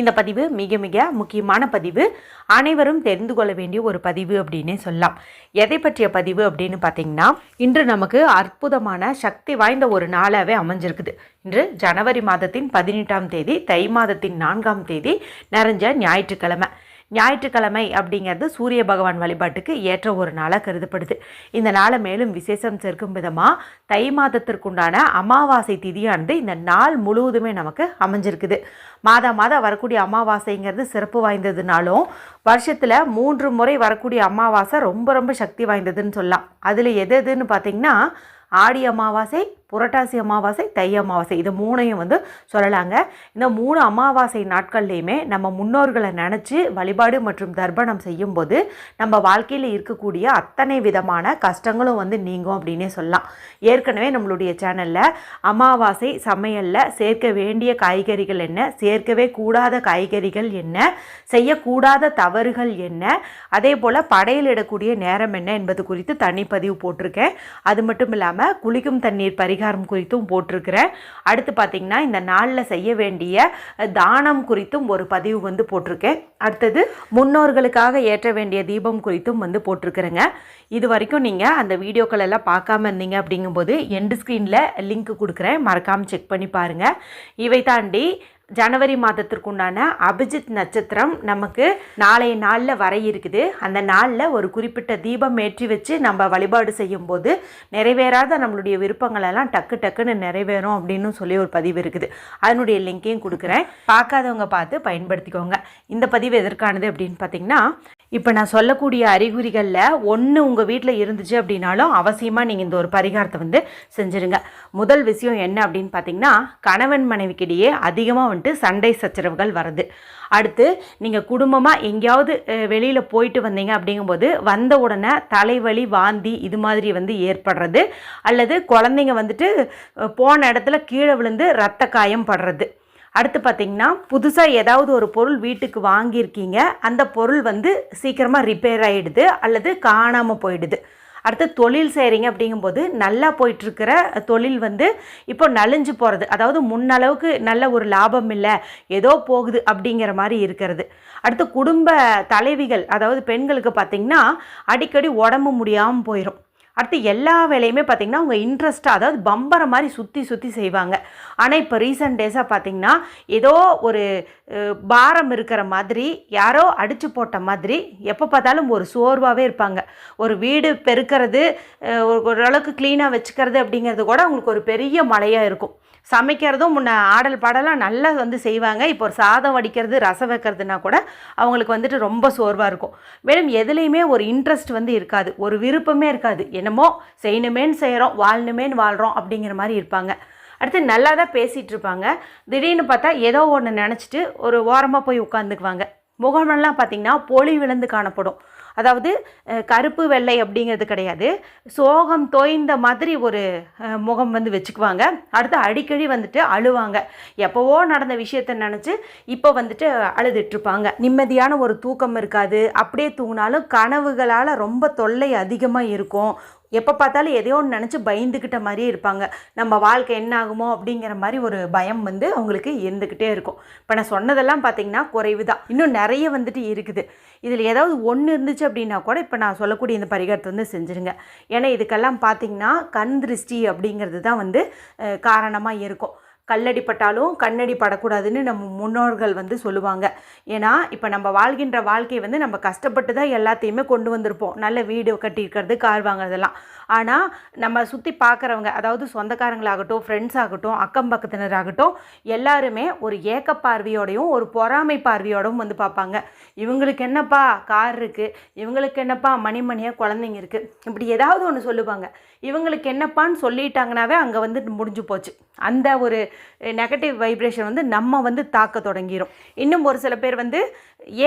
இந்த பதிவு மிக மிக முக்கியமான பதிவு. அனைவரும் தெரிந்து கொள்ள வேண்டிய ஒரு பதிவு அப்படின்னே சொல்லலாம். எதை பற்றிய பதிவு அப்படின்னு பார்த்தீங்கன்னா இன்று நமக்கு அற்புதமான சக்தி வாய்ந்த ஒரு நாளாகவே அமைஞ்சிருக்குது. இன்று ஜனவரி மாதத்தின் பதினெட்டாம் தேதி தை மாதத்தின் நான்காம் தேதி நிறைஞ்ச ஞாயிற்றுக்கிழமை. ஞாயிற்றுக்கிழமை அப்படிங்கிறது சூரிய பகவான் வழிபாட்டுக்கு ஏற்ற ஒரு நாளாக கருதப்படுது. இந்த நாளை மேலும் விசேஷம் சேர்க்கும் விதமாக தை மாதத்திற்குண்டான அமாவாசை திதியானது இந்த நாள் முழுவதுமே நமக்கு அமைஞ்சிருக்குது. மாதா மாதம் வரக்கூடிய அமாவாசைங்கிறது சிறப்பு வாய்ந்ததுனாலும் வருஷத்தில் மூன்று முறை வரக்கூடிய அமாவாசை ரொம்ப ரொம்ப சக்தி வாய்ந்ததுன்னு சொல்லலாம். அதில் எது எதுன்னு பார்த்தீங்கன்னா ஆடி அமாவாசை புரட்டாசி அமாவாசை தை அமாவாசை இது மூணையும் வந்து சொல்லலாங்க. இந்த மூணு அமாவாசை நாட்கள்லையுமே நம்ம முன்னோர்களை நினச்சி வழிபாடு மற்றும் தர்ப்பணம் செய்யும்போது நம்ம வாழ்க்கையில் இருக்கக்கூடிய அத்தனை விதமான கஷ்டங்களும் வந்து நீங்கும் அப்படின்னே சொல்லலாம். ஏற்கனவே நம்மளுடைய சேனலில் அமாவாசை சமையலில் சேர்க்க வேண்டிய காய்கறிகள் என்ன சேர்க்கவே கூடாத காய்கறிகள் என்ன செய்யக்கூடாத தவறுகள் என்ன அதே போல் படையலிடக்கூடிய நேரம் என்ன என்பது குறித்து தனிப்பதிவு போட்டிருக்கேன். அது மட்டும் இல்லாமல் குளிக்கும் தண்ணீர் பறி பரிகாரம் குறித்தும் போட்டிருக்கிறேன். அடுத்து பார்த்திங்கன்னா இந்த நாளில் செய்ய வேண்டிய தானம் குறித்தும் ஒரு பதிவு வந்து போட்டிருக்கேன். அடுத்தது முன்னோர்களுக்காக ஏற்ற வேண்டிய தீபம் குறித்தும் வந்து போட்டிருக்கிறேங்க. இது வரைக்கும் நீங்கள் அந்த வீடியோக்கள் எல்லாம் பார்க்காம இருந்தீங்க அப்படிங்கும்போது எண்டு ஸ்க்ரீனில் லிங்க் கொடுக்குறேன். மறக்காமல் செக் பண்ணி பாருங்கள் இவை தாண்டி ஜனவரி மாதத்திற்குண்டான அபிஜித் நட்சத்திரம் நமக்கு நாளைய நாளில் வர இருக்குது அந்த நாளில் ஒரு குறிப்பிட்ட தீபம் ஏற்றி வச்சு நம்ம வழிபாடு செய்யும்போது நிறைவேறாத நம்மளுடைய விருப்பங்களெல்லாம் டக்கு டக்குன்னு நிறைவேறும் அப்படின்னு சொல்லி ஒரு பதிவு இருக்குது. அதனுடைய லிங்கையும் கொடுக்குறேன். பார்க்காதவங்க பார்த்து பயன்படுத்திக்கோங்க. இந்த பதிவு எதற்கானது அப்படின்னு பார்த்தீங்கன்னா இப்போ நான் சொல்லக்கூடிய அறிகுறிகளில் ஒன்று உங்கள் வீட்டில் இருந்துச்சு அப்படின்னாலும் அவசியமாக நீங்கள் இந்த ஒரு பரிகாரத்தை வந்து செஞ்சுருங்க. முதல் விஷயம் என்ன அப்படின்னு பார்த்தீங்கன்னா கணவன் மனைவிக்கிடையே அதிகமாக வந்துட்டு சண்டை சச்சரவுகள் வருது அடுத்து நீங்கள் குடும்பமாக எங்கேயாவது வெளியில் போயிட்டு வந்தீங்க அப்படிங்கும்போது வந்த உடனே தலைவலி வாந்தி இது மாதிரி வந்து ஏற்படுறது. அல்லது குழந்தைங்க வந்துட்டு போன இடத்துல கீழே விழுந்து ரத்த காயம் படுறது. அடுத்து பார்த்தீங்கன்னா புதுசாக ஏதாவது ஒரு பொருள் வீட்டுக்கு வாங்கியிருக்கீங்க. அந்த பொருள் வந்து சீக்கிரமாக ரிப்பேர் ஆகிடுது அல்லது காணாமல் போயிடுது. அடுத்து தொழில் செய்கிறீங்க அப்படிங்கும்போது நல்லா போயிட்டுருக்கிற தொழில் வந்து இப்போ நலிஞ்சு போகிறது அதாவது முன்னளவுக்கு நல்ல ஒரு லாபம் இல்லை. ஏதோ போகுது அப்படிங்கிற மாதிரி இருக்கிறது. அடுத்து குடும்ப தலைவிகள் அதாவது பெண்களுக்கு பார்த்திங்கன்னா அடிக்கடி உடம்பு முடியாமல் போயிடும் அடுத்து எல்லா வேலையுமே பார்த்திங்கன்னா அவங்க இன்ட்ரெஸ்ட்டாக அதாவது பம்பரை மாதிரி சுற்றி சுற்றி செய்வாங்க. ஆனால் இப்போ ரீசன்ட் டேஸாக பார்த்திங்கன்னா ஏதோ ஒரு பாரம் இருக்கிற மாதிரி யாரோ அடித்து போட்ட மாதிரி எப்போ பார்த்தாலும் ஒரு சோர்வாகவே இருப்பாங்க. ஒரு வீடு பெருக்கிறது ஒரு ஓரளவுக்கு க்ளீனாக வச்சுக்கிறது அப்படிங்கிறது கூட அவங்களுக்கு ஒரு பெரிய மலையாக இருக்கும். சமைக்கிறதும் முன்ன ஆடல் பாடலாம் நல்லா வந்து செய்வாங்க. இப்போ ஒரு சாதம் வடிக்கிறது ரசம் வைக்கிறதுனா கூட அவங்களுக்கு வந்துட்டு ரொம்ப சோர்வாக இருக்கும். மேலும் எதுலேயுமே ஒரு இன்ட்ரெஸ்ட் வந்து இருக்காது. ஒரு விருப்பமே இருக்காது. என்னமோ செய்யணுமேன்னு செய்கிறோம் வாழணுமேன்னு வாழ்கிறோம் அப்படிங்கிற மாதிரி இருப்பாங்க. அடுத்து நல்லா தான் பேசிகிட்டு இருப்பாங்க. திடீர்னு பார்த்தா ஏதோ ஒன்று நினச்சிட்டு ஒரு ஓரமாக போய் உட்காந்துக்குவாங்க முகமெல்லாம் பார்த்திங்கன்னா பொலி விழுந்து காணப்படும். அதாவது கருப்பு வெள்ளை அப்படிங்கிறது கிடையாது. சோகம் தோய்ந்த மாதிரி ஒரு முகம் வந்து வச்சுக்குவாங்க. அடுத்து அடிக்கடி வந்துட்டு அழுவாங்க. எப்போவோ நடந்த விஷயத்த நினச்சி இப்போ வந்துட்டு அழுதுட்ருப்பாங்க நிம்மதியான ஒரு தூக்கம் இருக்காது. அப்படியே தூங்கினாலும் கனவுகளால் ரொம்ப தொல்லை அதிகமாக இருக்கும். எப்போ பார்த்தாலும் எதையோ ஒன்று நினச்சி பயந்துக்கிட்ட மாதிரியே இருப்பாங்க. நம்ம வாழ்க்கை என்ன ஆகுமோ அப்படிங்கிற மாதிரி ஒரு பயம் வந்து அவங்களுக்கு இருந்துக்கிட்டே இருக்கும். இப்போ நான் சொன்னதெல்லாம் பார்த்தீங்கன்னா குறைவு தான் இன்னும் நிறைய வந்துட்டு இருக்குது. இதில் ஏதாவது ஒன்று இருந்துச்சு அப்படின்னா கூட இப்போ நான் சொல்லக்கூடிய இந்த பரிகாரத்தை வந்து செஞ்சுருங்க. ஏன்னா இதுக்கெல்லாம் பார்த்தீங்கன்னா கண் திருஷ்டி அப்படிங்கிறது தான் வந்து காரணமாக இருக்கும். கல்லடி பட்டாலும் கண்ணடி படக்கூடாதுன்னு நம்ம முன்னோர்கள் வந்து சொல்லுவாங்க. ஏன்னா இப்போ நம்ம வாழ்கின்ற வாழ்க்கை வந்து நம்ம கஷ்டப்பட்டு தான் எல்லாத்தையுமே கொண்டு வந்திருப்போம். நல்ல வீடு கட்டியிருக்கிறது கார் வாங்குறதெல்லாம். ஆனால் நம்ம சுற்றி பார்க்குறவங்க அதாவது சொந்தக்காரங்களாகட்டும் ஃப்ரெண்ட்ஸ் ஆகட்டும் அக்கம் பக்கத்தினராகட்டும் எல்லாருமே ஒரு ஏக்க பார்வையோடையும் ஒரு பொறாமை பார்வையோடவும் வந்து பார்ப்பாங்க. இவங்களுக்கு என்னப்பா கார் இருக்குது இவங்களுக்கு என்னப்பா மணிமணியாக குழந்தைங்க இருக்குது இப்படி ஏதாவது ஒன்று சொல்லுவாங்க. இவங்களுக்கு என்னப்பான்னு சொல்லிட்டாங்கனாவே அங்கே வந்து முடிஞ்சு போச்சு. அந்த ஒரு நெகட்டிவ் வைப்ரேஷன் வந்து நம்ம வந்து தாக்க தொடங்கிரும். இன்னும் ஒரு சில பேர் வந்து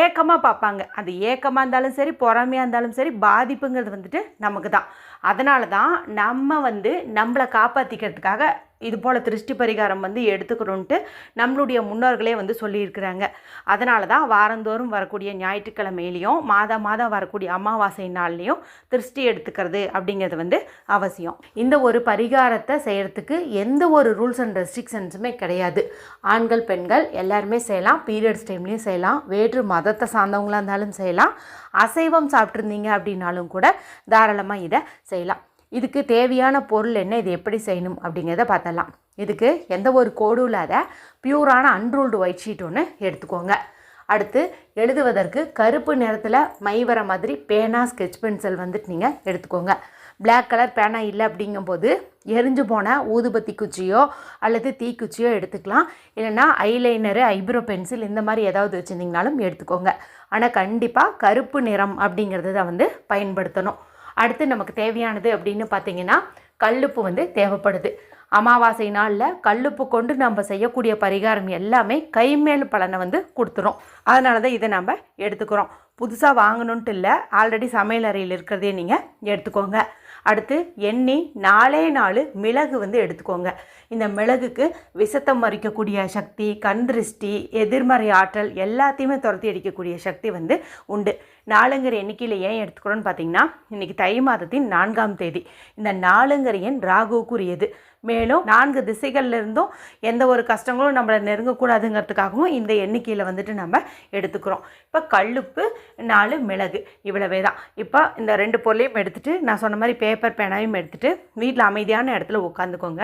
ஏக்கமாக பார்ப்பாங்க. அது ஏக்கமாக இருந்தாலும் சரி பொறாமையாக இருந்தாலும் சரி பாதிப்புங்கிறது வந்துட்டு நமக்கு தான் அதனால தான் நம்ம வந்து நம்மளை காப்பாற்றிக்கிறதுக்காக இது போல் திருஷ்டி பரிகாரம் வந்து எடுத்துக்கணுன்ட்டு நம்மளுடைய முன்னோர்களே வந்து சொல்லியிருக்கிறாங்க. அதனால தான் வாரந்தோறும் வரக்கூடிய ஞாயிற்றுக்கிழமையிலையும் மாதம் மாதம் வரக்கூடிய அமாவாசை நாள்லேயும் திருஷ்டி எடுத்துக்கிறது அப்படிங்கிறது வந்து அவசியம். இந்த ஒரு பரிகாரத்தை செய்கிறதுக்கு எந்த ஒரு ரூல்ஸ் அண்ட் ரெஸ்ட்ரிக்ஷன்ஸுமே கிடையாது. ஆண்கள் பெண்கள் எல்லாருமே செய்யலாம். பீரியட்ஸ் டைம்லேயும் செய்யலாம். வேற்று மதத்தை சார்ந்தவங்களாக இருந்தாலும் செய்யலாம். அசைவம் சாப்பிட்ருந்தீங்க அப்படின்னாலும் கூட தாராளமாக இதை செய்யலாம். இதுக்கு தேவையான பொருள் என்ன இது எப்படி செய்யணும் அப்படிங்கிறத பார்த்தலாம் இதுக்கு எந்த ஒரு கோடும் இல்லாத பியூரான அன்ரூல்டு ஒயிட் ஷீட் ஒன்று எடுத்துக்கோங்க. அடுத்து எழுதுவதற்கு கருப்பு நிறத்தில் மை வர மாதிரி பேனா ஸ்கெட்ச் பென்சில் வந்துட்டு நீங்கள் எடுத்துக்கோங்க. பிளாக் கலர் பேனா இல்லை அப்படிங்கும்போது எரிஞ்சு போன ஊதுபத்தி குச்சியோ அல்லது தீக்குச்சியோ எடுத்துக்கலாம். இல்லைன்னா ஐலைனரு ஐப்ரோ பென்சில் இந்த மாதிரி ஏதாவது வச்சுருந்தீங்கனாலும் எடுத்துக்கோங்க. ஆனால் கண்டிப்பாக கருப்பு நிறம் அப்படிங்கிறது தான் வந்து பயன்படுத்தணும். அடுத்து நமக்கு தேவையானது அப்படின்னு பார்த்தீங்கன்னா கல்லுப்பு வந்து தேவைப்படுது. அமாவாசை நாளில் கல்லுப்பு கொண்டு நம்ம செய்யக்கூடிய பரிகாரம் எல்லாமே கைமேல் பலனை வந்து கொடுத்துரும். அதனால தான் இதை நம்ம எடுத்துக்கிறோம். புதுசாக வாங்கணுன்ட்டு இல்லை ஆல்ரெடி சமையல் அறையில் இருக்கிறதே நீங்கள் எடுத்துக்கோங்க. அடுத்து எண்ணி நாலே நாலு மிளகு வந்து எடுத்துக்கோங்க. இந்த மிளகுக்கு விசத்தம் மறிக்கக்கூடிய சக்தி கண் திருஷ்டி எதிர்மறை ஆற்றல் எல்லாத்தையுமே துரத்தி அடிக்கக்கூடிய சக்தி வந்து உண்டு. நாலுங்கிற எண்ணிக்கையில் ஏன் எடுத்துக்கிறோன்னு பார்த்தீங்கன்னா இன்றைக்கி தை மாதத்தின் நான்காம் தேதி. இந்த நாலுங்கிற எண் ராகுக்குரியது மேலும் நான்கு திசைகளில் இருந்தும் எந்த ஒரு கஷ்டங்களும் நம்மளை நெருங்கக்கூடாதுங்கிறதுக்காகவும் இந்த எண்ணிக்கையில் வந்துட்டு நம்ம எடுத்துக்கிறோம். இப்போ கல்லுப்பு நாலு மிளகு இவ்வளவே தான் இப்போ இந்த ரெண்டு பொருளையும் எடுத்துகிட்டு நான் சொன்ன மாதிரி பேப்பர் பேனாவையும் எடுத்துகிட்டு வீட்டில் அமைதியான இடத்துல உட்காந்துக்கோங்க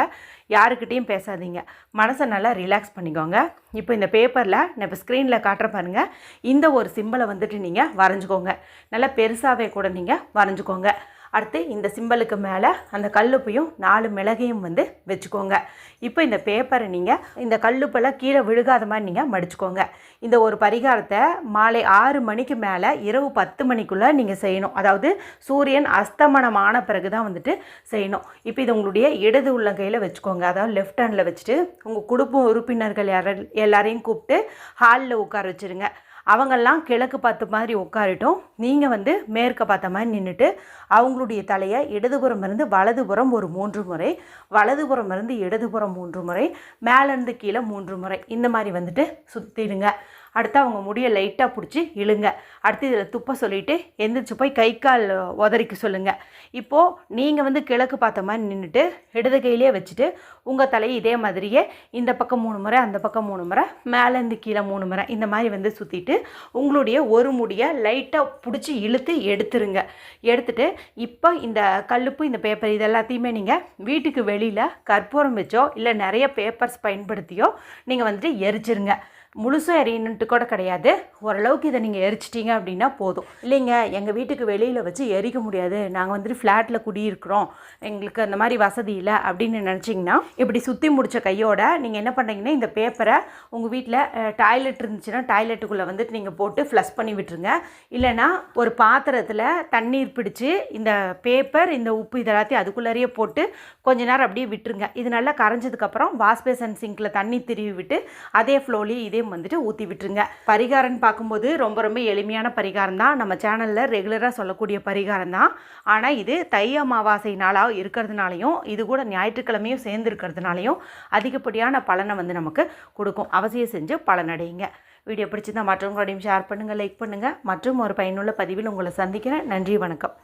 யாருக்கிட்டேயும் பேசாதீங்க. மனசை நல்லா ரிலாக்ஸ் பண்ணிக்கோங்க. இப்போ இந்த பேப்பரில் நான் இப்போ ஸ்க்ரீனில் காட்டுற பாருங்கள் இந்த ஒரு சிம்பிளை வந்துட்டு நீங்கள் வரைஞ்சிக்கோங்க. நல்லா பெருசாகவே கூட நீங்கள் வரைஞ்சிக்கோங்க. அடுத்து இந்த சிம்பிளுக்கு மேலே அந்த கல்லுப்பையும் நாலு மிளகையும் வந்து வச்சுக்கோங்க. இப்போ இந்த பேப்பரை நீங்கள் இந்த கல்லுப்பெல்லாம் கீழே விழுகாத மாதிரி நீங்கள் மடிச்சுக்கோங்க. இந்த ஒரு பரிகாரத்தை மாலை ஆறு மணிக்கு மேலே இரவு பத்து மணிக்குள்ளே நீங்கள் செய்யணும். அதாவது சூரியன் அஸ்தமனமான பிறகு தான் வந்துட்டு செய்யணும். இப்போ இது உங்களுடைய இடது உள்ளங்கையில் வச்சுக்கோங்க. அதாவது லெஃப்ட் ஹேண்டில் வச்சுட்டு உங்கள் குடும்ப உறுப்பினர்கள் யார எல்லாரையும் கூப்பிட்டு ஹாலில் உட்கார வச்சுருங்க. அவங்கெல்லாம் கிழக்கு பார்த்து மாதிரி உட்காரட்டும். நீங்கள் வந்து மேற்க பார்த்த மாதிரி நின்றுட்டு அவங்களுடைய தலையை இடதுபுறம் இருந்து வலதுபுறம் ஒரு மூன்று முறை வலதுபுறம் இருந்து இடதுபுறம் மூன்று முறை மேலேருந்து கீழே மூன்று முறை. இந்த மாதிரி வந்துட்டு சுற்றிடுங்க அடுத்து அவங்க முடியை லைட்டாக பிடிச்சி இழுங்க. அடுத்து இதில் துப்ப சொல்லிவிட்டு எந்திரிச்சு போய் கை கால் உதறிக்க சொல்லுங்கள் இப்போது நீங்கள் வந்து கிழக்கு பார்த்த மாதிரி நின்றுட்டு இடது கையிலே வச்சுட்டு உங்கள் தலையை இதே மாதிரியே இந்த பக்கம் மூணு முறை அந்த பக்கம் மூணு முறை மேலேருந்து கீழே மூணு முறை இந்த மாதிரி வந்து சுற்றிட்டு உங்களுடைய ஒரு முடியை லைட்டாக பிடிச்சி இழுத்து எடுத்துருங்க. எடுத்துட்டு இப்போ இந்த கல்லுப்பு இந்த பேப்பர் இது எல்லாத்தையுமே நீங்கள் வீட்டுக்கு வெளியில் கற்பூரம் வச்சோ இல்லை நிறைய பேப்பர்ஸ் பயன்படுத்தியோ நீங்கள் வந்துட்டு எரிச்சிருங்க. முழுசும் எரியணுன்ட்டு கூட கிடையாது. ஓரளவுக்கு இதை நீங்கள் எரிச்சிட்டிங்க அப்படின்னா போதும். இல்லைங்க எங்கள் வீட்டுக்கு வெளியில் வச்சு எரிக்க முடியாது. நாங்கள் வந்துட்டு ஃப்ளாட்டில் குடியிருக்கிறோம். எங்களுக்கு அந்த மாதிரி வசதி இல்லை அப்படின்னு நினச்சிங்கன்னா இப்படி சுற்றி முடித்த கையோட நீங்கள் என்ன பண்ணுறீங்கன்னா இந்த பேப்பரை உங்கள் வீட்டில் டாய்லெட் இருந்துச்சுன்னா டாய்லெட்டுக்குள்ளே வந்துட்டு நீங்கள் போட்டு ஃப்ளஷ் பண்ணி விட்டுருங்க. இல்லைனா ஒரு பாத்திரத்தில் தண்ணீர் பிடிச்சி இந்த பேப்பர் இந்த உப்பு இதெல்லாத்தையும் அதுக்குள்ளாரையே போட்டு கொஞ்ச நேரம் அப்படியே விட்டுருங்க. இது நல்லா கரைஞ்சதுக்கப்புறம் வாஷ் பேசன் சிங்கில் தண்ணி திருவி விட்டு அதே ஃப்ளோலேயே இதே வந்துட்டு ஊற்றி விட்டுருங்க. பரிகாரம்னு பார்க்கும்போது ரொம்ப ரொம்ப எளிமையான பரிகாரம் தான். நம்ம சேனலில் ரெகுலராக சொல்லக்கூடிய பரிகாரம் தான். ஆனால் இது தை அமாவாசை நாளாக இருக்கிறதுனாலையும் இது கூட ஞாயிற்றுக்கிழமையும் சேர்ந்து இருக்கிறதுனாலையும் அதிகப்படியான பலனை வந்து நமக்கு கொடுக்கும். அவசியம் செஞ்சு பலனடையுங்க. வீடியோ பிடிச்சிருந்தா மற்றவங்களோடையும் ஷேர் பண்ணுங்கள் லைக் பண்ணுங்கள் மற்றும் ஒரு பயனுள்ள பதிவில் உங்களை சந்திக்கிறேன். நன்றி வணக்கம்.